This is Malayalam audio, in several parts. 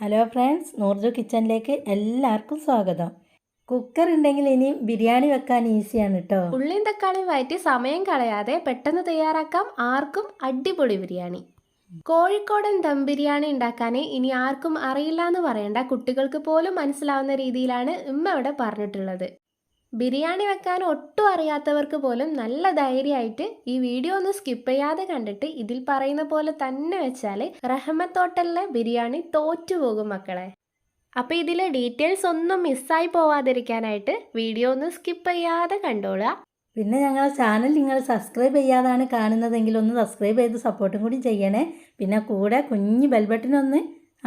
ഹലോ ഫ്രണ്ട്സ് നൂർജു കിച്ചണിലേക്ക് എല്ലാവർക്കും സ്വാഗതം. കുക്കർ ഉണ്ടെങ്കിൽ ഇനി ബിരിയാണി വെക്കാൻ ഈസിയാണ് കേട്ടോ ഉള്ളിയും തക്കാളിയും വയറ്റി സമയം കളയാതെ പെട്ടെന്ന് തയ്യാറാക്കാം ആർക്കും അടിപൊളി ബിരിയാണി. കോഴിക്കോടൻ ദം ബിരിയാണി ഉണ്ടാക്കാൻ ഇനി ആർക്കും അറിയില്ല എന്ന് പറയണ്ട കുട്ടികൾക്ക് പോലും മനസ്സിലാവുന്ന രീതിയിലാണ് ഇമ്മ ഇവിടെ പറഞ്ഞിട്ടുള്ളത്. ബിരിയാണി വെക്കാൻ ഒട്ടും അറിയാത്തവർക്ക് പോലും നല്ല ധൈര്യമായിട്ട് ഈ വീഡിയോ ഒന്ന് സ്കിപ്പ് ചെയ്യാതെ കണ്ടിട്ട് ഇതിൽ പറയുന്ന പോലെ തന്നെ വെച്ചാൽ റഹ്മത്ത് ഹോട്ടലിലെ ബിരിയാണി തോറ്റുപോകും മക്കളെ. അപ്പോൾ ഇതിലെ ഡീറ്റെയിൽസ് ഒന്നും മിസ്സായി പോവാതിരിക്കാനായിട്ട് വീഡിയോ ഒന്ന് സ്കിപ്പ് ചെയ്യാതെ കണ്ടോളുക. പിന്നെ ഞങ്ങളുടെ ചാനൽ നിങ്ങൾ സബ്സ്ക്രൈബ് ചെയ്യാതാണ് കാണുന്നതെങ്കിൽ ഒന്ന് സബ്സ്ക്രൈബ് ചെയ്ത് സപ്പോർട്ടും കൂടി ചെയ്യണേ. പിന്നെ കൂടെ കുഞ്ഞ് ബെൽബട്ടിനൊന്ന്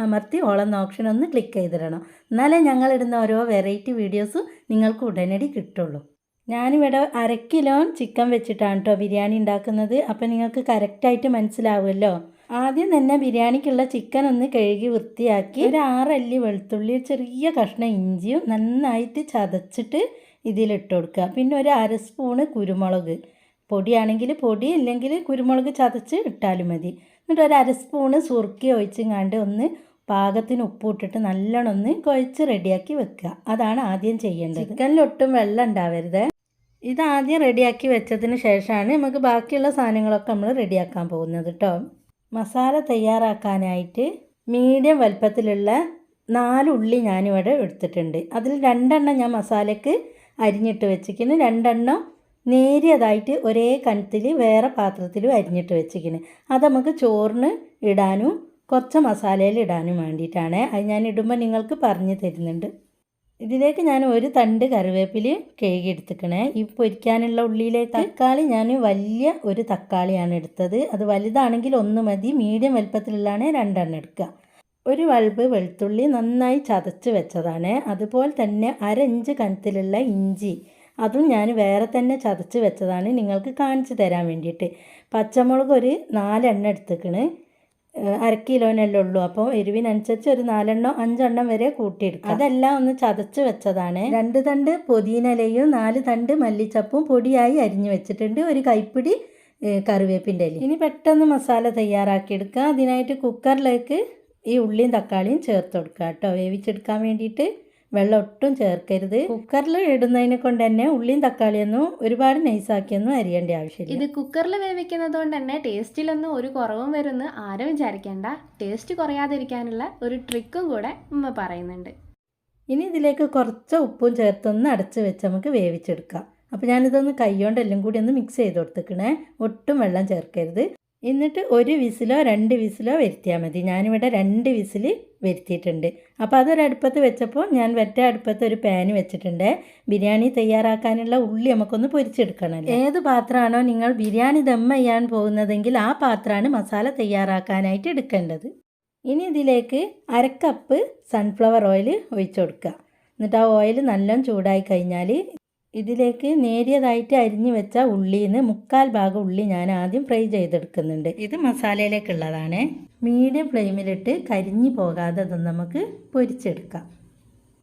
അമർത്തി ഓളം ഓപ്ഷൻ ഒന്ന് ക്ലിക്ക് ചെയ്തിടണം. എന്നാലേ ഞങ്ങളിടുന്ന ഓരോ വെറൈറ്റി വീഡിയോസും നിങ്ങൾക്ക് ഉടനടി കിട്ടുള്ളൂ. ഞാനിവിടെ അര കിലോ ചിക്കൻ വെച്ചിട്ടാണ് കേട്ടോ ബിരിയാണി ഉണ്ടാക്കുന്നത്. അപ്പോൾ നിങ്ങൾക്ക് കറക്റ്റായിട്ട് മനസ്സിലാവുമല്ലോ? ആദ്യം തന്നെ ബിരിയാണിക്കുള്ള ചിക്കൻ ഒന്ന് കഴുകി വൃത്തിയാക്കി ഒരു ആറല്ലി വെളുത്തുള്ളി ചെറിയ കഷ്ണം ഇഞ്ചിയും നന്നായിട്ട് ചതച്ചിട്ട് ഇതിലിട്ട് കൊടുക്കുക. പിന്നെ ഒരു അര സ്പൂണ് കുരുമുളക്. പൊടിയാണെങ്കിൽ പൊടി ഇല്ലെങ്കിൽ കുരുമുളക് ചതച്ച് ഇട്ടാലും മതി. എന്നിട്ട് ഒരു അര സ്പൂണ് സുറുക്കി കണ്ട് ഒന്ന് പാകത്തിന് ഉപ്പിട്ടിട്ട് നല്ലോണം ഒന്ന് കുഴച്ച് റെഡിയാക്കി വെക്കുക. അതാണ് ആദ്യം ചെയ്യേണ്ടത്. ചിക്കനിലൊട്ടും വെള്ളം ഉണ്ടാവരുത്. ഇത് ആദ്യം റെഡിയാക്കി വെച്ചതിന് ശേഷമാണ് നമുക്ക് ബാക്കിയുള്ള സാധനങ്ങളൊക്കെ നമ്മൾ റെഡിയാക്കാൻ പോകുന്നത് കേട്ടോ മസാല തയ്യാറാക്കാനായിട്ട് മീഡിയം വലുപ്പത്തിലുള്ള നാല് ഉള്ളി ഞാനിവിടെ എടുത്തിട്ടുണ്ട്. അതിൽ രണ്ടെണ്ണം ഞാൻ മസാലയ്ക്ക് അരിഞ്ഞിട്ട് വെച്ചിരിക്കുന്നു. രണ്ടെണ്ണം നേരിയതായിട്ട് ഒരേ കനത്തിൽ വേറെ പാത്രത്തിലും അരിഞ്ഞിട്ട് വെച്ചിരിക്കുന്നു. അത് നമുക്ക് ചോറിന് ഇടാനും കുറച്ച് മസാലയിൽ ഇടാനും വേണ്ടിയിട്ടാണ്. അത് ഞാൻ ഇടുമ്പോൾ നിങ്ങൾക്ക് പറഞ്ഞു തരുന്നുണ്ട്. ഇതിലേക്ക് ഞാൻ ഒരു തണ്ട് കറിവേപ്പില കഴുകി എടുത്തിക്കണേ. ഈ പൊരിക്കാനുള്ള ഉള്ളിയിലേക്ക് തക്കാളി ഞാൻ വലിയ ഒരു തക്കാളിയാണ് എടുത്തത്. അത് വലുതാണെങ്കിൽ ഒന്ന് മതി മീഡിയം വലുപ്പത്തിലുള്ളതാണ് രണ്ടെണ്ണം എടുക്കുക. ഒരു വൾബ് വെളുത്തുള്ളി നന്നായി ചതച്ച് വെച്ചതാണ്. അതുപോലെ തന്നെ അരഞ്ച് കനത്തിലുള്ള ഇഞ്ചി അതും ഞാൻ വേറെ തന്നെ ചതച്ച് വെച്ചതാണ് നിങ്ങൾക്ക് കാണിച്ചു തരാൻ വേണ്ടിയിട്ട്. പച്ചമുളക് ഒരു നാലെണ്ണം എടുത്തേക്കണ്. അര കിലോനല്ലേ ഉള്ളൂ. അപ്പോൾ എരിവിനനുസരിച്ച് ഒരു നാലെണ്ണം അഞ്ചെണ്ണം വരെ കൂട്ടിയെടുക്കുക അതെല്ലാം ഒന്ന് ചതച്ച് വെച്ചതാണ്. രണ്ട് തണ്ട് പൊതിനലയും നാല് തണ്ട് മല്ലിച്ചപ്പും പൊടിയായി അരിഞ്ഞു വെച്ചിട്ടുണ്ട്. ഒരു കൈപ്പിടി കറിവേപ്പിന്റെ ഇല ഇനി പെട്ടെന്ന് മസാല തയ്യാറാക്കിയെടുക്കുക അതിനായിട്ട് കുക്കറിലേക്ക് ഈ ഉള്ളിയും തക്കാളിയും ചേർത്ത് കൊടുക്കുക കേട്ടോ. വേവിച്ചെടുക്കാൻ വേണ്ടിയിട്ട്. വെള്ളം ഒട്ടും ചേർക്കരുത്. കുക്കറിൽ ഇടുന്നതിനെ കൊണ്ട് തന്നെ ഉള്ളിയും തക്കാളിയൊന്നും ഒരുപാട് നൈസാക്കിയൊന്നും അരിയേണ്ട ആവശ്യമില്ല. ഇത് കുക്കറിൽ വേവിക്കുന്നത് കൊണ്ട് തന്നെ ടേസ്റ്റിലൊന്നും ഒരു കുറവും വരുമെന്ന് ആരും വിചാരിക്കേണ്ട. ടേസ്റ്റ് കുറയാതിരിക്കാനുള്ള ഒരു ട്രിക്കും കൂടെ ഉമ്മ പറയുന്നുണ്ട്. ഇനി ഇതിലേക്ക് കുറച്ച് ഉപ്പും ചേർത്തൊന്ന് അടച്ച് വെച്ച് നമുക്ക് വേവിച്ചെടുക്കാം. അപ്പോൾ ഞാനിതൊന്ന് കൈകൊണ്ട് എല്ലാം കൂടി ഒന്ന് മിക്സ് ചെയ്ത് കൊടുത്തേക്കണേ. ഒട്ടും വെള്ളം ചേർക്കരുത്. എന്നിട്ട് ഒരു വിസിലോ രണ്ട് വിസിലോ വരുത്തിയാൽ മതി. ഞാനിവിടെ രണ്ട് വിസിൽ വരുത്തിയിട്ടുണ്ട്. അപ്പോൾ അതൊരടുപ്പത്ത് വെച്ചപ്പോൾ ഞാൻ വെറ്റ അടുപ്പത്ത് ഒരു പാന് വെച്ചിട്ടുണ്ട്. ബിരിയാണി തയ്യാറാക്കാനുള്ള ഉള്ളി നമുക്കൊന്ന് പൊരിച്ചെടുക്കണം ഏത് പാത്രമാണോ നിങ്ങൾ ബിരിയാണി ദം ചെയ്യാൻ പോകുന്നതെങ്കിൽ ആ പാത്രമാണ് മസാല തയ്യാറാക്കാനായിട്ട് എടുക്കേണ്ടത്. ഇനി ഇതിലേക്ക് അരക്കപ്പ് സൺഫ്ലവർ ഓയിൽ ഒഴിച്ചു കൊടുക്കുക. എന്നിട്ട് ആ ഓയിൽ നല്ലോണം ചൂടായി കഴിഞ്ഞാൽ ഇതിലേക്ക് നേരിയതായിട്ട് അരിഞ്ഞു വെച്ച ഉള്ളിന്ന് മുക്കാൽ ഭാഗം ഉള്ളി ഞാൻ ആദ്യം ഫ്രൈ ചെയ്തെടുക്കുന്നുണ്ട്. ഇത് മസാലയിലേക്കുള്ളതാണ്. മീഡിയം ഫ്ലെയിമിലിട്ട് കരിഞ്ഞു പോകാതെ അത് നമുക്ക് പൊരിച്ചെടുക്കാം.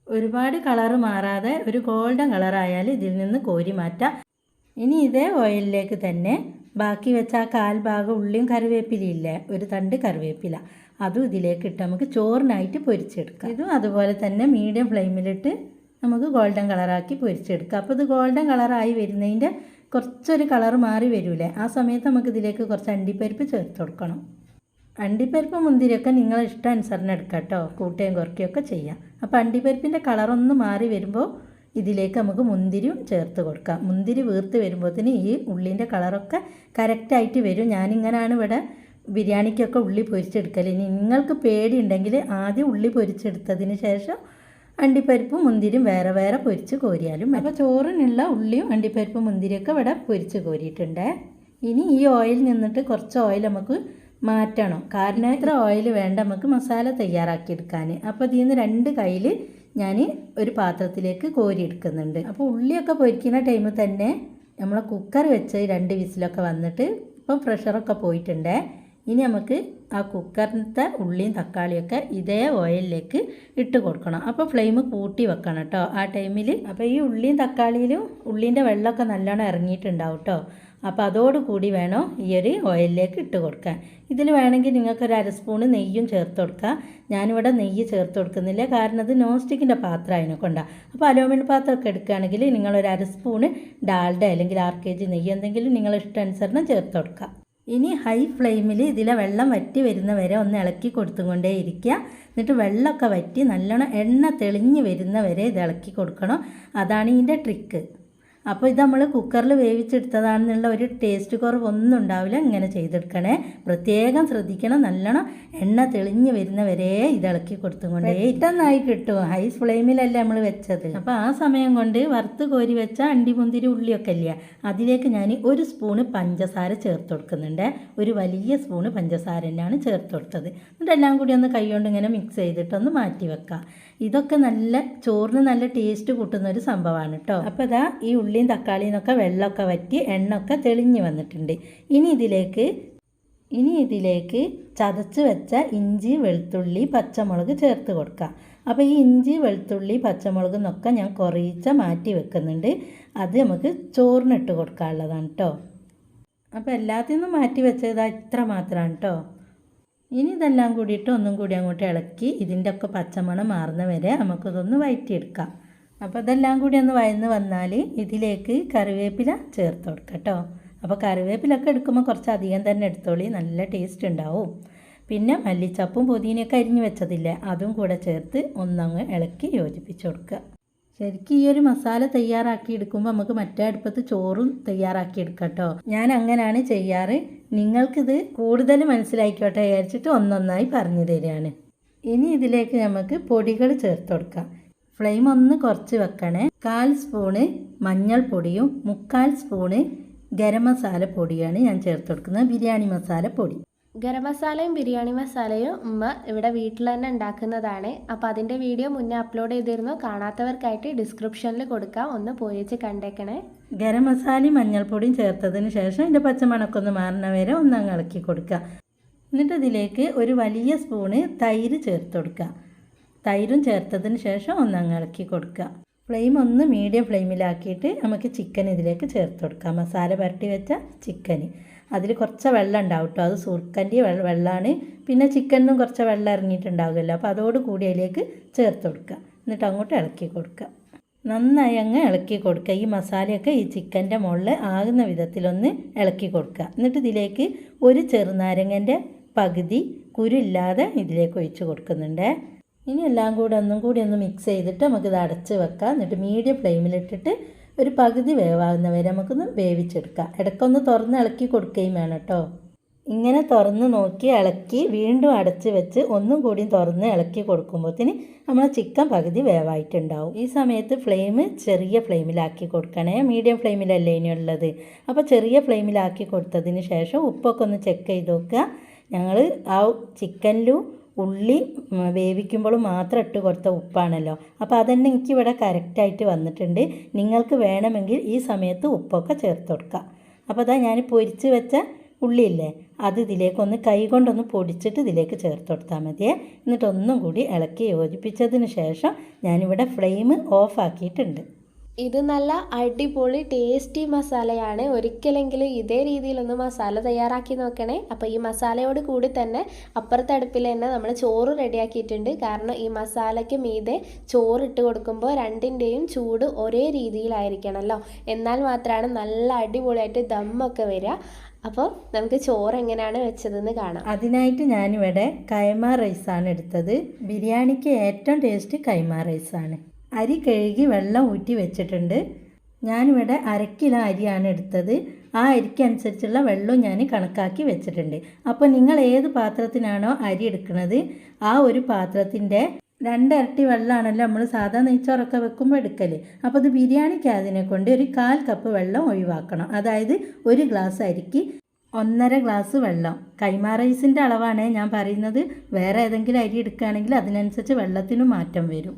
ഒരുപാട് കളറ് മാറാതെ ഒരു ഗോൾഡൻ കളറായാൽ ഇതിൽ നിന്ന് കോരി മാറ്റാം. ഇനി ഇതേ ഓയിലിലേക്ക് തന്നെ ബാക്കി വെച്ച ആ കാൽ ഭാഗം ഉള്ളിയും കറിവേപ്പിലയില്ലേ ഒരു തണ്ട് കറിവേപ്പില. അതും ഇതിലേക്ക് ഇട്ട് നമുക്ക് ചോറിനായിട്ട് പൊരിച്ചെടുക്കാം. ഇതും അതുപോലെ തന്നെ മീഡിയം ഫ്ലെയിമിലിട്ട് നമുക്ക് ഗോൾഡൻ കളറാക്കി പൊരിച്ചെടുക്കാം. അപ്പോൾ ഇത് ഗോൾഡൻ കളറായി വരുന്നതിന്റെ കുറച്ചൊരു കളർ മാറി വരൂലേ? ആ സമയത്ത് നമുക്ക് ഇതിലേക്ക് കുറച്ച് അണ്ടിപ്പരിപ്പ് ചേർത്ത് കൊടുക്കണം. അണ്ടിപ്പരിപ്പ് മുന്തിരിയൊക്കെ നിങ്ങളെ ഇഷ്ടാനുസരണം എടുക്കാം കേട്ടോ. കൂട്ടുകയും കുറയ്ക്കുകയൊക്കെ ചെയ്യാം. അപ്പോൾ അണ്ടിപ്പരിപ്പിന്റെ കളറൊന്ന് മാറി വരുമ്പോൾ ഇതിലേക്ക് നമുക്ക് മുന്തിരിയും ചേർത്ത് കൊടുക്കാം. മുന്തിരി വീർത്ത് വരുമ്പോഴത്തേന് ഈ ഉള്ളിന്റെ കളറൊക്കെ കറക്റ്റായിട്ട് വരും. ഞാനിങ്ങനെയാണ് ഇവിടെ ബിരിയാണിക്കൊക്കെ ഉള്ളി പൊരിച്ചെടുക്കൽ ഇനി നിങ്ങൾക്ക് പേടിയുണ്ടെങ്കിൽ ആദ്യം ഉള്ളി പൊരിച്ചെടുത്തതിന് ശേഷം അണ്ടിപ്പരിപ്പും മുന്തിരിയും വേറെ വേറെ പൊരിച്ച് കോരിയാലും അപ്പോൾ ചോറിനുള്ള ഉള്ളിയും അണ്ടിപ്പരിപ്പും മുന്തിരിയൊക്കെ ഇവിടെ പൊരിച്ച് കോരിയിട്ടുണ്ട്. ഇനി ഈ ഓയിൽ നിന്നിട്ട് കുറച്ച് ഓയിൽ നമുക്ക് മാറ്റണം. കാരണം ഇത്ര ഓയിൽ വേണ്ട നമുക്ക് മസാല തയ്യാറാക്കിയെടുക്കാൻ. അപ്പോൾ ഇതിൽ നിന്ന് രണ്ട് കയ്യിൽ ഞാൻ ഒരു പാത്രത്തിലേക്ക് കോരി എടുക്കുന്നുണ്ട് അപ്പോൾ ഉള്ളിയൊക്കെ പൊരിക്കുന്ന ടൈമിൽ തന്നെ നമ്മളെ കുക്കർ വെച്ച് രണ്ട് വിസിലൊക്കെ വന്നിട്ട് ഇപ്പം പ്രഷറൊക്കെ പോയിട്ടുണ്ട്. ഇനി നമുക്ക് ആ കുക്കറിന്റെ ഉള്ളിയും തക്കാളിയൊക്കെ ഇതേ ഓയിലിലേക്ക് ഇട്ട് കൊടുക്കണം. അപ്പോൾ ഫ്ലെയിം കൂട്ടി വെക്കണം കേട്ടോ ആ ടൈമിൽ അപ്പോൾ ഈ ഉള്ളിയും തക്കാളിയിലും ഉള്ളീന്റെ വെള്ളമൊക്കെ നല്ലോണം ഇറങ്ങിയിട്ടുണ്ടാവും കേട്ടോ അപ്പോൾ അതോടുകൂടി വേണം ഈ ഒരു ഓയിലിലേക്ക് ഇട്ട് കൊടുക്കാൻ. ഇതിൽ വേണമെങ്കിൽ നിങ്ങൾക്ക് ഒരു അര സ്പൂണ് നെയ്യും ചേർത്ത് കൊടുക്കാം. ഞാനിവിടെ നെയ്യ് ചേർത്ത് കൊടുക്കുന്നില്ല. കാരണം അത് നോൺ സ്റ്റിക്കിന്റെ പാത്രം അതിനെ കൊണ്ടാണ് അപ്പോൾ അലൂമിനിയം പാത്രമൊക്കെ എടുക്കുകയാണെങ്കിൽ നിങ്ങളൊരു അര സ്പൂണ് ഡാൽഡ അല്ലെങ്കിൽ ആർ കെ ജി നെയ്യ് എന്തെങ്കിലും നിങ്ങളെ ഇഷ്ടാനുസരണം ചേർത്ത് കൊടുക്കാം. ഇനി ഹൈ ഫ്ലെയിമിൽ ഇതിലെ വെള്ളം വറ്റി വരുന്ന വരെ ഒന്ന് ഇളക്കി കൊടുത്തുകൊണ്ടേ ഇരിക്കുക എന്നിട്ട് വെള്ളമൊക്കെ വറ്റി നല്ലോണം എണ്ണ തെളിഞ്ഞ് വരുന്ന വരെ ഇത് ഇളക്കി കൊടുക്കണം. അതാണ് ഇതിന്റെ ട്രിക്ക് അപ്പോൾ ഇത് നമ്മൾ കുക്കറിൽ വേവിച്ചെടുത്തതാണെന്നുള്ള ഒരു ടേസ്റ്റ് കുറവൊന്നും ഉണ്ടാവില്ല. ഇങ്ങനെ ചെയ്തെടുക്കണേ. പ്രത്യേകം ശ്രദ്ധിക്കണം. നല്ലോണം എണ്ണ തെളിഞ്ഞ് വരുന്ന വരെ ഇത് ഇളക്കി കൊടുത്തുകൊണ്ടേ പെട്ടെന്നായി കിട്ടും. ഹൈ ഫ്ലെയിമിലല്ലേ നമ്മൾ വെച്ചത്. അപ്പോൾ ആ സമയം കൊണ്ട് വറുത്ത് കോരി വെച്ച അണ്ടിമുന്തിരി ഉള്ളിയൊക്കെ ഇല്ല അതിലേക്ക് ഞാൻ ഒരു സ്പൂണ് പഞ്ചസാര ചേർത്ത് കൊടുക്കുന്നുണ്ട്. ഒരു വലിയ സ്പൂണ് പഞ്ചസാര തന്നെയാണ് ചേർത്ത് കൊടുത്തത്. എന്നിട്ട് എല്ലാം കൂടി ഒന്ന് കൈകൊണ്ട് ഇങ്ങനെ മിക്സ് ചെയ്തിട്ടൊന്ന് മാറ്റി വെക്കാം. ഇതൊക്കെ നല്ല ചോറിന് നല്ല ടേസ്റ്റ് കൂട്ടുന്ന ഒരു സംഭവമാണ് കേട്ടോ അപ്പോൾ ഇതാ ഈ ഉള്ളിയും തക്കാളിയും ഒക്കെ വെള്ളമൊക്കെ വറ്റി എണ്ണൊക്കെ തെളിഞ്ഞ് വന്നിട്ടുണ്ട്. ഇനി ഇതിലേക്ക് ഇനി ഇതിലേക്ക് ചതച്ച് വെച്ച ഇഞ്ചി വെളുത്തുള്ളി പച്ചമുളക് ചേർത്ത് കൊടുക്കുക അപ്പോൾ ഈ ഇഞ്ചി വെളുത്തുള്ളി പച്ചമുളക് എന്നൊക്കെ ഞാൻ കുറേച്ച മാറ്റി വെക്കുന്നുണ്ട്. അത് നമുക്ക് ചോറിനിട്ട് കൊടുക്കാനുള്ളതാണ് കേട്ടോ അപ്പോൾ എല്ലാത്തിൽ നിന്നും മാറ്റി വെച്ചത് ഇത്ര മാത്രമാണ് കേട്ടോ ഇനി ഇതെല്ലാം കൂടിയിട്ട് ഒന്നും കൂടി അങ്ങോട്ട് ഇളക്കി ഇതിന്റെ ഒക്കെ പച്ചമണം മാറുന്ന വരെ നമുക്കിതൊന്ന് വഴറ്റിയെടുക്കാം അപ്പോൾ ഇതെല്ലാം കൂടി ഒന്ന് വഴന്ന് വന്നാൽ ഇതിലേക്ക് കറിവേപ്പില ചേർത്ത് കൊടുക്കാം കേട്ടോ. അപ്പോൾ കറിവേപ്പിലൊക്കെ എടുക്കുമ്പോൾ കുറച്ച് അധികം തന്നെ എടുത്തോളി നല്ല ടേസ്റ്റ് ഉണ്ടാവും. പിന്നെ മല്ലിച്ചപ്പും പുതിനയൊക്കെ അരിഞ്ഞ് വെച്ചതില്ലേ അതും കൂടെ ചേർത്ത് ഒന്നങ്ങ് ഇളക്കി യോജിപ്പിച്ച് കൊടുക്കുക ശരിക്കും ഈ ഒരു മസാല തയ്യാറാക്കി എടുക്കുമ്പോൾ നമുക്ക് മറ്റേ അടുപ്പത്ത് ചോറും തയ്യാറാക്കി എടുക്കാം കേട്ടോ. ഞാൻ അങ്ങനെയാണ് ചെയ്യാറ്. നിങ്ങൾക്കിത് കൂടുതൽ മനസ്സിലായിക്കോട്ടെ വിചാരിച്ചിട്ട് ഒന്നൊന്നായി പറഞ്ഞു തരികയാണ് ഇനി ഇതിലേക്ക് നമുക്ക് പൊടികൾ ചേർത്ത് കൊടുക്കാം. ഫ്ലെയിം ഒന്ന് കുറച്ച് വെക്കണേ. കാൽ സ്പൂണ് മഞ്ഞൾപ്പൊടിയും മുക്കാൽ സ്പൂണ് ഗരം മസാല പൊടിയാണ് ഞാൻ ചേർത്ത് കൊടുക്കുന്നത്. ബിരിയാണി മസാല പൊടി. ഗരം മസാലയും ബിരിയാണി മസാലയും ഉമ്മ ഇവിടെ വീട്ടിൽ തന്നെ ഉണ്ടാക്കുന്നതാണ്. അപ്പോൾ അതിന്റെ വീഡിയോ മുന്നേ അപ്ലോഡ് ചെയ്തിരുന്നു. കാണാത്തവർക്കായിട്ട് ഡിസ്ക്രിപ്ഷനിൽ കൊടുക്കാം. ഒന്ന് പോയിച്ച് കണ്ടേക്കണേ. ഗരം മസാലയും മഞ്ഞൾപ്പൊടിയും ചേർത്തതിന് ശേഷം അതിന്റെ പച്ചമണക്കൊന്ന് മാറുന്ന വരെ ഒന്ന് അങ്ങ് ഇളക്കി കൊടുക്കുക. എന്നിട്ട് ഇതിലേക്ക് ഒരു വലിയ സ്പൂണ് തൈര് ചേർത്ത് കൊടുക്കുക. തൈരും ചേർത്തതിന് ശേഷം ഒന്ന് അങ്ങ് ഇളക്കി കൊടുക്കുക. ഫ്ലെയിം ഒന്ന് മീഡിയം ഫ്ലെയിമിലാക്കിയിട്ട് നമുക്ക് ചിക്കൻ ഇതിലേക്ക് ചേർത്ത് കൊടുക്കാം. മസാല പുരട്ടി വെച്ച ചിക്കൻ. അതിൽ കുറച്ച് വെള്ളം ഉണ്ടാവും കേട്ടോ അത് സുർക്കന്റെ വെള്ളമാണ്. പിന്നെ ചിക്കനിലും കുറച്ച് വെള്ളം ഇറങ്ങിയിട്ടുണ്ടാവുമല്ലോ. അപ്പോൾ അതോട് കൂടി അതിലേക്ക് ചേർത്ത് കൊടുക്കുക. എന്നിട്ട് അങ്ങോട്ട് ഇളക്കി കൊടുക്കുക. നന്നായി അങ്ങ് ഇളക്കി കൊടുക്കുക. ഈ മസാലയൊക്കെ ഈ ചിക്കന്റെ മുകളിൽ ആകുന്ന വിധത്തിലൊന്ന് ഇളക്കി കൊടുക്കുക. എന്നിട്ട് ഇതിലേക്ക് ഒരു ചെറുനാരങ്ങന്റെ പകുതി കുരുല്ലാതെ ഇതിലേക്ക് ഒഴിച്ച് കൊടുക്കുന്നുണ്ട്. ഇനി എല്ലാം കൂടെ ഒന്നും കൂടി ഒന്ന് മിക്സ് ചെയ്തിട്ട് നമുക്കിത് അടച്ച് വെക്കാം. എന്നിട്ട് മീഡിയം ഫ്ലെയിമിലിട്ടിട്ട് ഒരു പകുതി വേവാകുന്ന വരെ നമുക്കൊന്ന് വേവിച്ചെടുക്കാം. ഇടയ്ക്കൊന്ന് തുറന്ന് ഇളക്കി കൊടുക്കുകയും വേണം കേട്ടോ. ഇങ്ങനെ തുറന്ന് നോക്കി ഇളക്കി വീണ്ടും അടച്ച് വെച്ച് ഒന്നും കൂടി തുറന്ന് ഇളക്കി കൊടുക്കുമ്പോഴത്തേന് നമ്മൾ ചിക്കൻ പകുതി വേവായിട്ടുണ്ടാവും. ഈ സമയത്ത് ഫ്ലെയിം ചെറിയ ഫ്ലെയിമിലാക്കി കൊടുക്കണേ. മീഡിയം ഫ്ലെയിമിലല്ലേ ഉള്ളത്? അപ്പോൾ ചെറിയ ഫ്ലെയിമിലാക്കി കൊടുത്തതിന് ശേഷം ഉപ്പൊക്കെ ഒന്ന് ചെക്ക് ചെയ്ത് നോക്കുക. ഞങ്ങൾ ആ ചിക്കനിലും ഉള്ളി വേവിക്കുമ്പോൾ മാത്രം ഇട്ട് കൊടുത്ത ഉപ്പാണല്ലോ. അപ്പോൾ അതന്നെ എനിക്കിവിടെ കറക്റ്റായിട്ട് വന്നിട്ടുണ്ട്. നിങ്ങൾക്ക് വേണമെങ്കിൽ ഈ സമയത്ത് ഉപ്പൊക്കെ ചേർത്ത് കൊടുക്കുക അപ്പോൾ അതാ ഞാൻ പൊരിച്ച് വെച്ച ഉള്ളിയില്ലേ അത് ഇതിലേക്കൊന്ന് കൈ കൊണ്ടൊന്ന് പൊടിച്ചിട്ട് ഇതിലേക്ക് ചേർത്ത് കൊടുത്താൽ മതിയേ. എന്നിട്ടൊന്നും കൂടി ഇളക്കി യോജിപ്പിച്ചതിന് ശേഷം ഞാനിവിടെ ഫ്ലെയിം ഓഫ് ആക്കിയിട്ടുണ്ട്. ഇത് നല്ല അടിപൊളി ടേസ്റ്റി മസാലയാണ്. ഒരിക്കലെങ്കിലും ഇതേ രീതിയിലൊന്ന് മസാല തയ്യാറാക്കി നോക്കണേ. അപ്പോൾ ഈ മസാലയോട് കൂടി തന്നെ അപ്പുറത്തെ അടുപ്പിൽ തന്നെ നമ്മൾ ചോറ് റെഡിയാക്കിയിട്ടുണ്ട്. കാരണം ഈ മസാലയ്ക്ക് മീതെ ചോറ് ഇട്ട് കൊടുക്കുമ്പോൾ രണ്ടിന്റെയും ചൂട് ഒരേ രീതിയിലായിരിക്കണമല്ലോ എന്നാൽ മാത്രമാണ് നല്ല അടിപൊളിയായിട്ട് ദമ്മൊക്കെ വരിക അപ്പോൾ നമുക്ക് ചോറ് എങ്ങനെയാണ് വെച്ചതെന്ന് കാണാം. അതിനായിട്ട് ഞാനിവിടെ കൈമ റൈസാണ് എടുത്തത്. ബിരിയാണിക്ക് ഏറ്റവും ടേസ്റ്റ് കൈമ റൈസാണ് അരി കഴുകി വെള്ളം ഊറ്റി വെച്ചിട്ടുണ്ട്. ഞാനിവിടെ അരക്കിലോ കിലോ അരിയാണ് എടുത്തത്. ആ അരിക്ക് അനുസരിച്ചുള്ള വെള്ളവും ഞാൻ കണക്കാക്കി വെച്ചിട്ടുണ്ട്. അപ്പോൾ നിങ്ങൾ ഏത് പാത്രത്തിനാണോ അരി എടുക്കുന്നത് ആ ഒരു പാത്രത്തിന്റെ രണ്ടിരട്ടി വെള്ളമാണല്ലോ നമ്മൾ സാധാ നെയ്ച്ചോറൊക്കെ വെക്കുമ്പോൾ എടുക്കൽ അപ്പോൾ അത് ബിരിയാണിക്ക് അതിനെ കൊണ്ട് ഒരു കാൽ കപ്പ് വെള്ളം ഒഴിവാക്കണം. അതായത് ഒരു ഗ്ലാസ് അരിക്ക് ഒന്നര ഗ്ലാസ് വെള്ളം. കൈമാ റൈസിന്റെ അളവാണ് ഞാൻ പറയുന്നത്. വേറെ ഏതെങ്കിലും അരി എടുക്കുകയാണെങ്കിൽ അതിനനുസരിച്ച് വെള്ളത്തിനും മാറ്റം വരും.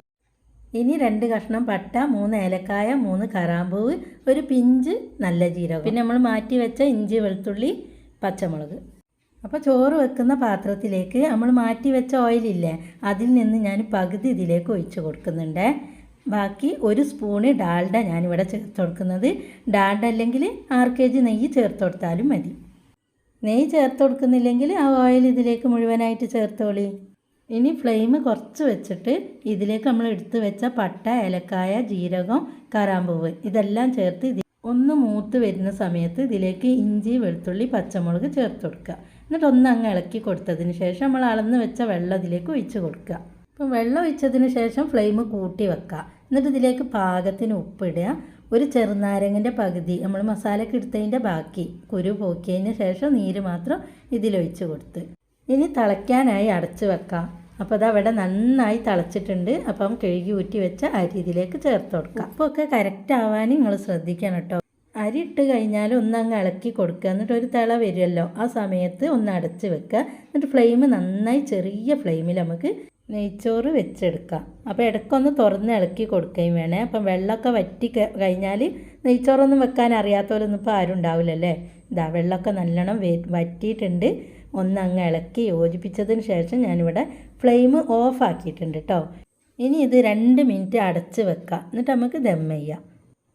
ഇനി രണ്ട് കഷ്ണം പട്ട മൂന്ന് ഏലക്കായ മൂന്ന് കറാമ്പൂവ് ഒരു പിഞ്ച് നല്ല ജീരകം. പിന്നെ നമ്മൾ മാറ്റി വെച്ച ഇഞ്ചി വെളുത്തുള്ളി പച്ചമുളക്. അപ്പോൾ ചോറ് വെക്കുന്ന പാത്രത്തിലേക്ക് നമ്മൾ മാറ്റി വെച്ച ഓയിലില്ലേ അതിൽ നിന്ന് ഞാൻ പകുതി ഇതിലേക്ക് ഒഴിച്ച് കൊടുക്കുന്നുണ്ട്. ബാക്കി ഒരു സ്പൂണ് ഡാൽഡ ഞാനിവിടെ ചേർത്ത് കൊടുക്കുന്നത്. ഡാൽഡ അല്ലെങ്കിൽ ആറ് കെ ജി നെയ്യ് ചേർത്ത് കൊടുത്താലും മതി. നെയ്യ് ചേർത്ത് കൊടുക്കുന്നില്ലെങ്കിൽ ആ ഓയിൽ ഇതിലേക്ക് മുഴുവനായിട്ട് ചേർത്തോളി. ഇനി ഫ്ലെയിം കുറച്ച് വെച്ചിട്ട് ഇതിലേക്ക് നമ്മൾ എടുത്ത് വെച്ച പട്ട ഏലക്കായ ജീരകം കറാമ്പൂവ് ഇതെല്ലാം ചേർത്ത് ഒന്ന് മൂത്ത് വരുന്ന സമയത്ത് ഇതിലേക്ക് ഇഞ്ചി വെളുത്തുള്ളി പച്ചമുളക് ചേർത്ത് കൊടുക്കുക. എന്നിട്ട് ഒന്ന് അങ്ങ് ഇളക്കി കൊടുത്തതിന് ശേഷം നമ്മൾ അളന്ന് വെച്ച വെള്ളം ഇതിലേക്ക് ഒഴിച്ച് കൊടുക്കുക. അപ്പം വെള്ളം ഒഴിച്ചതിന് ശേഷം ഫ്ലെയിം കൂട്ടി വെക്കുക. എന്നിട്ട് ഇതിലേക്ക് പാകത്തിന് ഉപ്പിടുക ഒരു ചെറുനാരങ്ങന്റെ പകുതി നമ്മൾ മസാലയ്ക്ക് എടുത്തതിന്റെ ബാക്കി കുരു പോക്കിയതിന് ശേഷം നീര് മാത്രം ഇതിലൊഴിച്ച് കൊടുത്ത് ഇനി തിളയ്ക്കാനായി അടച്ച് വെക്കാം. അപ്പോൾ അത് അവിടെ നന്നായി തിളച്ചിട്ടുണ്ട്. അപ്പം കഴുകി ഊറ്റി വെച്ച അരി ഇതിലേക്ക് ചേർത്ത് കൊടുക്കാം. ഒക്കെ കറക്റ്റ് ആവാൻ നിങ്ങൾ ശ്രദ്ധിക്കണം കേട്ടോ അരി ഇട്ട് കഴിഞ്ഞാൽ ഒന്ന് അങ്ങ് ഇളക്കി കൊടുക്കുക. എന്നിട്ട് ഒരു തിള വരുമല്ലോ. ആ സമയത്ത് ഒന്ന് അടച്ച് വെക്കുക. എന്നിട്ട് ഫ്ലെയിം നന്നായി ചെറിയ ഫ്ലെയിമിൽ നമുക്ക് നെയ്ച്ചോറ് വെച്ചെടുക്കാം. അപ്പോൾ ഇടയ്ക്കൊന്ന് തുറന്ന് ഇളക്കി കൊടുക്കുകയും വേണേ. അപ്പം വെള്ളമൊക്കെ വറ്റി കഴിഞ്ഞാൽ നെയ്ച്ചോറൊന്നും വെക്കാൻ അറിയാത്തവരൊന്നും ഇപ്പോൾ ആരും ഉണ്ടാവില്ലല്ലേ? ഇതാ വെള്ളമൊക്കെ നല്ലോണം വറ്റിയിട്ടുണ്ട്. ഒന്ന് അങ്ങ് ഇളക്കി യോജിപ്പിച്ചതിന് ശേഷം ഞാനിവിടെ ഫ്ലെയിം ഓഫ് ആക്കിയിട്ടുണ്ട് കേട്ടോ ഇനി ഇത് രണ്ട് മിനിറ്റ് അടച്ച് വെക്കാം. എന്നിട്ട് നമുക്ക് ദം ചെയ്യാം.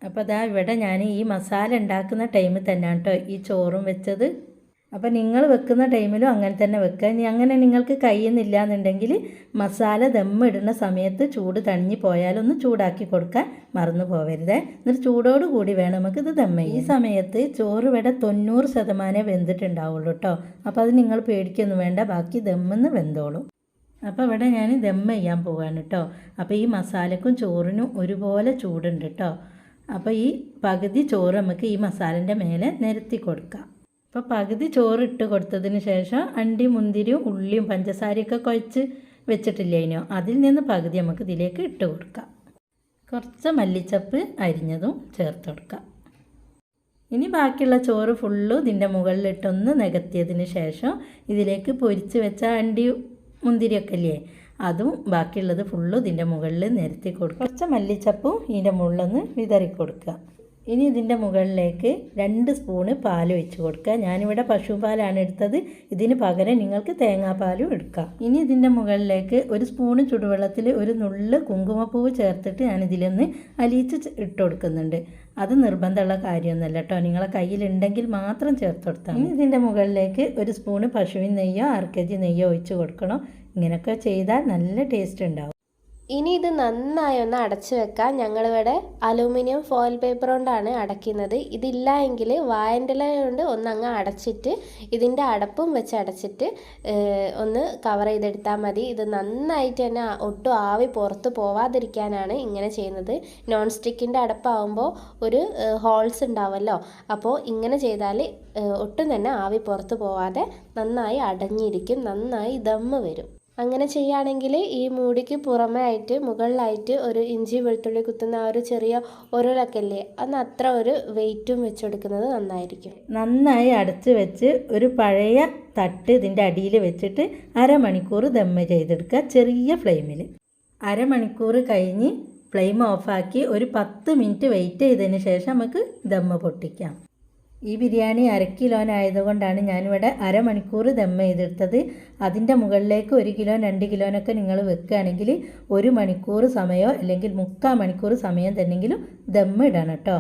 അപ്പോൾ അതാ ഇവിടെ ഞാൻ ഈ മസാല ഉണ്ടാക്കുന്ന ടൈമിൽ തന്നെയാണ് കേട്ടോ ഈ ചോറും വെച്ചത്. അപ്പോൾ നിങ്ങൾ വെക്കുന്ന ടൈമിലും അങ്ങനെ തന്നെ വെക്കുക. ഇനി അങ്ങനെ നിങ്ങൾക്ക് കഴിയുന്നില്ല എന്നുണ്ടെങ്കിൽ മസാല ദമ്മിടുന്ന സമയത്ത് ചൂട് തണിഞ്ഞ് പോയാലൊന്ന് ചൂടാക്കി കൊടുക്കാൻ മറന്നു പോവരുത്. എന്നിട്ട് ചൂടോട് കൂടി വേണം ഇത് ദമ്മ ഈ സമയത്ത് ചോറ് ഇവിടെ തൊണ്ണൂറ് ശതമാനമേ വെന്തിട്ടുണ്ടാവുള്ളൂ കേട്ടോ അപ്പോൾ അത് നിങ്ങൾ പേടിക്കൊന്നും വേണ്ട. ബാക്കി ദമ്മെന്ന് വെന്തോളൂ. അപ്പോൾ ഇവിടെ ഞാൻ ദം ചെയ്യാൻ പോവാണ് കേട്ടോ അപ്പോൾ ഈ മസാലക്കും ചോറിനും ഒരുപോലെ ചൂടുണ്ട് കേട്ടോ അപ്പോൾ ഈ പകുതി ചോറ് നമുക്ക് ഈ മസാലന്റെ മേലെ നിരത്തി കൊടുക്കാം. അപ്പോൾ പകുതി ചോറ് ഇട്ട് കൊടുത്തതിന് ശേഷം അണ്ടി മുന്തിരിയും ഉള്ളിയും പഞ്ചസാരയൊക്കെ കുഴച്ച് വെച്ചിട്ടില്ലേനോ അതിൽ നിന്ന് പകുതി നമുക്ക് ഇതിലേക്ക് ഇട്ട് കൊടുക്കാം. കുറച്ച് മല്ലിച്ചപ്പ് അരിഞ്ഞതും ചേർത്ത് കൊടുക്കാം. ഇനി ബാക്കിയുള്ള ചോറ് ഫുള്ളും ഇതിന്റെ മുകളിലിട്ടൊന്ന് നികത്തിയതിന് ശേഷം ഇതിലേക്ക് പൊരിച്ച് വെച്ച അണ്ടി മുന്തിരിയൊക്കെ ഇല്ലേ? അതും ബാക്കിയുള്ളത് ഫുള്ളും ഇതിന്റെ മുകളിൽ നിരത്തി കൊടുക്കുക കുറച്ച് മല്ലിച്ചപ്പും ഇതിന്റെ മുകളിലൊന്ന് വിതറി കൊടുക്കുക ഇനി ഇതിന്റെ മുകളിലേക്ക് രണ്ട് സ്പൂണ് പാൽ ഒഴിച്ച് കൊടുക്കുക. ഞാനിവിടെ പശുപാലാണ് എടുത്തത്. ഇതിന് പകരം നിങ്ങൾക്ക് തേങ്ങാപ്പാലും എടുക്കാം. ഇനി ഇതിന്റെ മുകളിലേക്ക് ഒരു സ്പൂണ് ചുടുവെള്ളത്തിൽ ഒരു നുള്ള് കുങ്കുമപ്പൂവ് ചേർത്തിട്ട് ഞാൻ ഇതിലൊന്ന് അലിയിച്ച് ഇട്ട് കൊടുക്കുന്നുണ്ട്. അത് നിർബന്ധമുള്ള കാര്യമൊന്നുമല്ല കേട്ടോ. നിങ്ങളെ കയ്യിലുണ്ടെങ്കിൽ മാത്രം ചേർത്ത് കൊടുത്താൽ ഇനി ഇതിന്റെ മുകളിലേക്ക് ഒരു സ്പൂണ് പശുവിൻ നെയ്യോ അര കെ ജി നെയ്യോ ഒഴിച്ച് കൊടുക്കണം. ഇങ്ങനെയൊക്കെ ചെയ്താൽ നല്ല ടേസ്റ്റ് ഉണ്ടാവും. ഇനി ഇത് നന്നായി ഒന്ന് അടച്ചു വെക്കാം. ഞങ്ങളിവിടെ അലൂമിനിയം ഫോയിൽ പേപ്പർ കൊണ്ടാണ് അടയ്ക്കുന്നത്. ഇതില്ല എങ്കിൽ വായന്റെ കൊണ്ട് ഒന്ന് അങ്ങ് അടച്ചിട്ട് ഇതിന്റെ അടപ്പും വെച്ച് അടച്ചിട്ട് ഒന്ന് കവർ ചെയ്തെടുത്താൽ മതി. ഇത് നന്നായിട്ട് തന്നെ ഒട്ടും ആവി പുറത്ത് പോവാതിരിക്കാനാണ് ഇങ്ങനെ ചെയ്യുന്നത്. നോൺ സ്റ്റിക്കിന്റെ അടപ്പാവുമ്പോൾ ഒരു ഹോൾസ് ഉണ്ടാവുമല്ലോ അപ്പോൾ ഇങ്ങനെ ചെയ്താൽ ഒട്ടും തന്നെ ആവി പുറത്ത് പോവാതെ നന്നായി അടഞ്ഞിരിക്കും. നന്നായി ദമ്മ് വരും. അങ്ങനെ ചെയ്യുകയാണെങ്കിൽ ഈ മൂടിക്ക് പുറമേ ആയിട്ട് മുകളിലായിട്ട് ഒരു ഇഞ്ചി വെളുത്തുള്ളി കുത്തുന്ന ആ ഒരു ചെറിയ ഉരുളൊക്കെ ഇല്ലേ അന്ന് അത്ര ഒരു വെയിറ്റും വെച്ചെടുക്കുന്നത് നന്നായിരിക്കും. നന്നായി അടച്ച് വെച്ച് ഒരു പഴയ തട്ട് ഇതിന്റെ അടിയിൽ വെച്ചിട്ട് അരമണിക്കൂർ ദമ്മ ചെയ്തെടുക്കുക ചെറിയ ഫ്ലെയിമിൽ. അരമണിക്കൂർ കഴിഞ്ഞ് ഫ്ലെയിം ഓഫാക്കി ഒരു പത്ത് മിനിറ്റ് വെയിറ്റ് ചെയ്തതിന് ശേഷം നമുക്ക് ദമ്മ പൊട്ടിക്കാം. ഈ ബിരിയാണി അര കിലോനായതുകൊണ്ടാണ് ഞാനിവിടെ അരമണിക്കൂർ ദമ്മ ചെയ്തെടുത്തത്. അതിന്റെ മുകളിലേക്ക് ഒരു കിലോ രണ്ട് കിലോനൊക്കെ നിങ്ങൾ വെക്കുകയാണെങ്കിൽ ഒരു മണിക്കൂർ സമയമോ അല്ലെങ്കിൽ മുക്കാൽ മണിക്കൂർ സമയം തന്നെങ്കിലും ദമ്മ ഇടണം കേട്ടോ.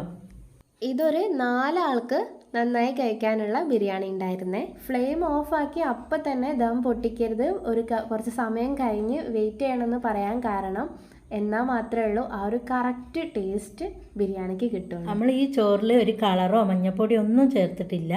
ഇതൊരു നാലാൾക്ക് നന്നായി കഴിക്കാനുള്ള ബിരിയാണി ഉണ്ടായിരുന്നേ. ഫ്ലെയിം ഓഫാക്കി അപ്പം തന്നെ ദം പൊട്ടിക്കരുത്. ഒരു കുറച്ച് സമയം കഴിഞ്ഞ് വെയിറ്റ് ചെയ്യണമെന്ന് പറയാൻ കാരണം എന്നാൽ മാത്രമേ ഉള്ളൂ. ആ ഒരു കറക്റ്റ് ടേസ്റ്റ് ബിരിയാണിക്ക് കിട്ടും നമ്മൾ ഈ ചോറിൽ ഒരു കളറോ മഞ്ഞപ്പൊടിയോ ഒന്നും ചേർത്തിട്ടില്ല.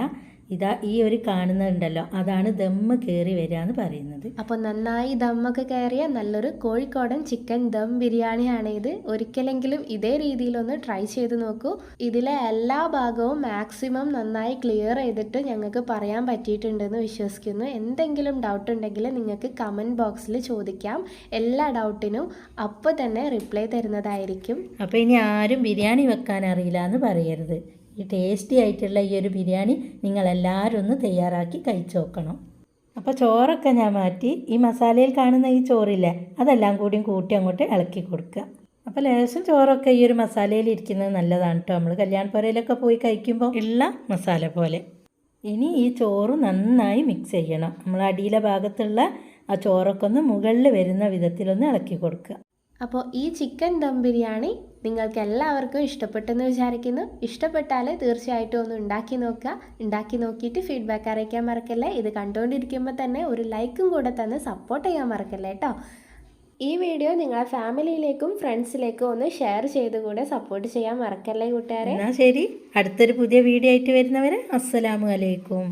ഇതാ ഈ ഒരു കാണുന്നുണ്ടല്ലോ. അതാണ് ദമ്മ് കയറി വരിക എന്ന് പറയുന്നത്. അപ്പോൾ നന്നായി ദമ്മൊക്കെ കയറിയ നല്ലൊരു കോഴിക്കോടൻ ചിക്കൻ ദം ബിരിയാണിയാണ് ഇത്. ഒരിക്കലെങ്കിലും ഇതേ രീതിയിലൊന്ന് ട്രൈ ചെയ്ത് നോക്കൂ. ഇതിലെ എല്ലാ ഭാഗവും മാക്സിമം നന്നായി ക്ലിയർ ചെയ്തിട്ട് ഞങ്ങൾക്ക് പറയാൻ പറ്റിയിട്ടുണ്ടെന്ന് വിശ്വസിക്കുന്നു. എന്തെങ്കിലും ഡൗട്ട് ഉണ്ടെങ്കിൽ നിങ്ങൾക്ക് കമന്റ് ബോക്സിൽ ചോദിക്കാം. എല്ലാ ഡൗട്ടിനും അപ്പോൾ തന്നെ റിപ്ലൈ തരുന്നതായിരിക്കും. അപ്പോൾ ഇനി ആരും ബിരിയാണി വെക്കാൻ അറിയില്ല എന്ന് പറയരുത്. ഈ ടേസ്റ്റി ആയിട്ടുള്ള ഈ ഒരു ബിരിയാണി നിങ്ങളെല്ലാവരും ഒന്ന് തയ്യാറാക്കി കഴിച്ചു നോക്കണം. അപ്പോൾ ചോറൊക്കെ ഞാൻ മാറ്റി ഈ മസാലയിൽ കാണുന്ന ഈ ചോറില്ലേ അതെല്ലാം കൂടിയും കൂട്ടി അങ്ങോട്ട് ഇളക്കി കൊടുക്കുക. അപ്പോൾ ലേശം ചോറൊക്കെ ഈ ഒരു മസാലയിൽ ഇരിക്കുന്നത് നല്ലതാണ് കേട്ടോ നമ്മൾ കല്യാണപ്പുരയിലൊക്കെ പോയി കഴിക്കുമ്പോൾ ഉള്ള മസാല പോലെ. ഇനി ഈ ചോറ് നന്നായി മിക്സ് ചെയ്യണം. നമ്മൾ അടിയിലെ ഭാഗത്തുള്ള ആ ചോറൊക്കെ ഒന്ന് മുകളിൽ വരുന്ന വിധത്തിലൊന്ന് ഇളക്കി കൊടുക്കുക. അപ്പോൾ ഈ ചിക്കൻ ദം ബിരിയാണി നിങ്ങൾക്ക് എല്ലാവർക്കും ഇഷ്ടപ്പെട്ടെന്ന് വിചാരിക്കുന്നു. ഇഷ്ടപ്പെട്ടാൽ തീർച്ചയായിട്ടും ഒന്ന് ഉണ്ടാക്കി നോക്കുക. ഉണ്ടാക്കി നോക്കിയിട്ട് ഫീഡ്ബാക്ക് അറിയിക്കാൻ മറക്കല്ലേ? ഇത് കണ്ടുകൊണ്ടിരിക്കുമ്പോൾ തന്നെ ഒരു ലൈക്കും കൂടെ തന്ന് സപ്പോർട്ട് ചെയ്യാൻ മറക്കല്ലേ കേട്ടോ ഈ വീഡിയോ നിങ്ങളെ ഫാമിലിയിലേക്കും ഫ്രണ്ട്സിലേക്കും ഒന്ന് ഷെയർ ചെയ്ത് കൂടെ സപ്പോർട്ട് ചെയ്യാൻ മറക്കല്ലേ കൂട്ടുകാരെ? ശരി. അടുത്തൊരു പുതിയ വീഡിയോ ആയിട്ട് വരുന്നവരെ അസ്സലാമു അലൈക്കും.